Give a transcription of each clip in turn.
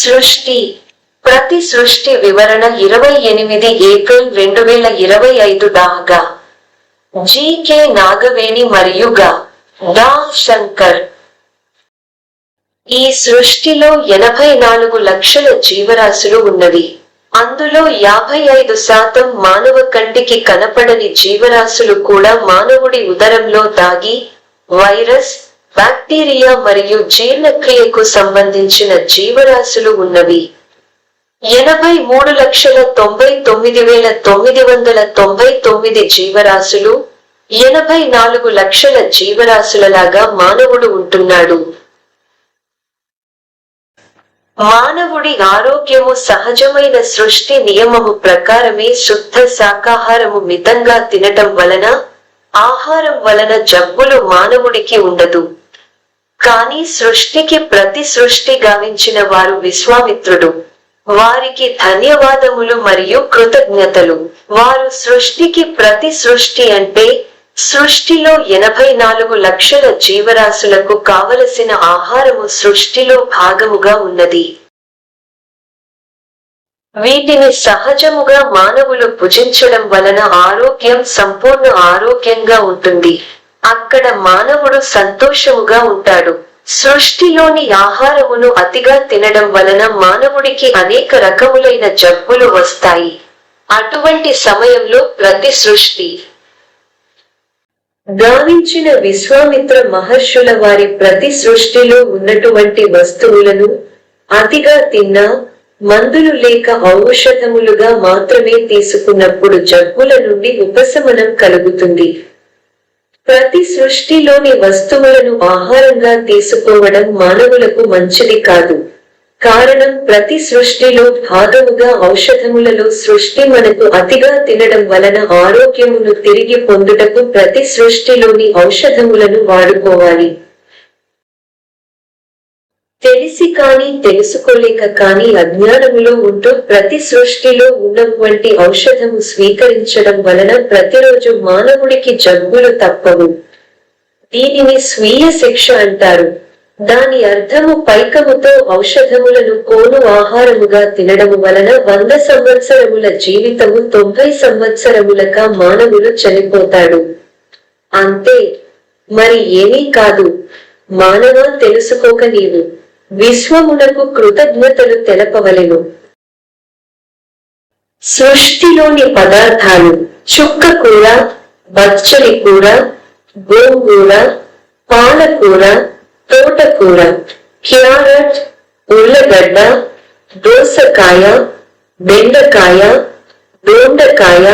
సృష్టి. ప్రతి సృష్టి వివరణ ఇరవై ఎనిమిది ఏప్రిల్ రెండు వేల ఇరవై ఐదు దాగా జీకే నాగవేణి మరియు గా. డా శంకర్. ఈ సృష్టిలో ఎనభై నాలుగు లక్షల జీవరాశులు ఉన్నవి. అందులో యాభై ఐదు శాతం మానవ కంటికి కనపడని జీవరాశులు కూడా మానవుడి ఉదరంలో దాగి వైరస్ బ్యాక్టీరియా మరియు జీర్ణక్రియకు సంబంధించిన జీవరాశులు ఉన్నవి. ఎనభై మూడు లక్షల తొంభై తొమ్మిది వేల తొమ్మిది వందల తొంభై తొమ్మిది జీవరాశులు ఎనభై నాలుగు లక్షల జీవరాశులలాగా మానవుడు ఉంటున్నాడు. మానవుడి ఆరోగ్యము సహజమైన సృష్టి నియమము ప్రకారమే శుద్ధ శాకాహారము మితంగా తినటం వలన ఆహారం వలన జబ్బులు మానవుడికి ఉండదు. కానీ సృష్టికి ప్రతి సృష్టి గావించిన వారు విశ్వామిత్రుడు. వారికి ధన్యవాదములు మరియు కృతజ్ఞతలు. వారు సృష్టికి ప్రతి సృష్టి అంటే సృష్టిలో ఎనభై నాలుగు లక్షల జీవరాశులకు కావలసిన ఆహారము సృష్టిలో భాగముగా ఉన్నది. వీటిని సహజముగా మానవులు భుజించడం వలన ఆరోగ్యం సంపూర్ణ ఆరోగ్యంగా ఉంటుంది. అక్కడ మానవుడు సంతోషముగా ఉంటాడు. సృష్టిలోని ఆహారమును అతిగా తినడం వలన మానవుడికి అనేక రకములైన జబ్బులు వస్తాయి. అటువంటి సమయంలో ప్రతి సృష్టి గావించిన విశ్వామిత్ర మహర్షుల వారి ప్రతి సృష్టిలో ఉన్నటువంటి వస్తువులను అతిగా తిన్నా మందులు లేక ఔషధములుగా మాత్రమే తీసుకున్నప్పుడు జబ్బుల నుండి ఉపశమనం కలుగుతుంది. ప్రతి సృష్టిలోని వస్తువులను ఆహారంగా తీసుకోవడం మానవులకు మంచిది కాదు. కారణం ప్రతి సృష్టిలో భాగముగా ఔషధములలో సృష్టి మనకు అతిగా తినడం వలన ఆరోగ్యమును తిరిగి పొందుటకు ప్రతి సృష్టిలోని ఔషధములను వాడుకోవాలి. తెలిసి కానీ తెలుసుకోలేక కానీ అజ్ఞానంలో ఉంటూ ప్రతి సృష్టిలో ఉన్నటువంటి ఔషధము స్వీకరించడం వలన ప్రతిరోజు మానవుడికి జబ్బులు తప్పవు. దీనిని స్వీయ శిక్ష అంటారు. దాని అర్థము పైకముతో ఔషధములను కోను ఆహారముగా తినడము వలన వంద సంవత్సరముల జీవితము తొంభై సంవత్సరములక మానవులు చనిపోతాడు. అంతే. మరి ఏమీ కాదు. మానవ తెలుసుకోక నీవు. విశ్వమునకు కృతజ్ఞతలు తెలపవలెను. సృష్టిలోని పదార్థాలు చుక్క కూర బచ్చలి కూర గోంగూర పాలకూర తోటకూర క్యారెట్ ఉల్లగడ్డ దోసకాయ బెండకాయ దొండకాయ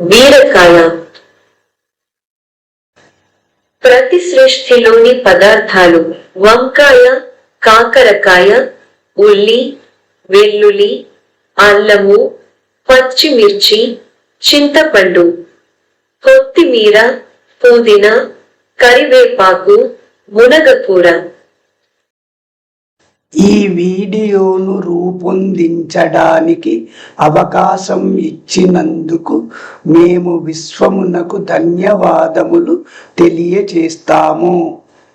బీరకాయ. ప్రతి సృష్టిలోని పదార్థాలు వంకాయ కాకరకాయ ఉల్లి వెల్లుల్లి అల్లము పచ్చిమిర్చి చింతపండు కొత్తిమీర పుదీనా కరివేపాకు మునగకూర. ఈ వీడియోను రూపొందించడానికి అవకాశం ఇచ్చినందుకు మేము విశ్వమునకు ధన్యవాదములు తెలియచేస్తాము.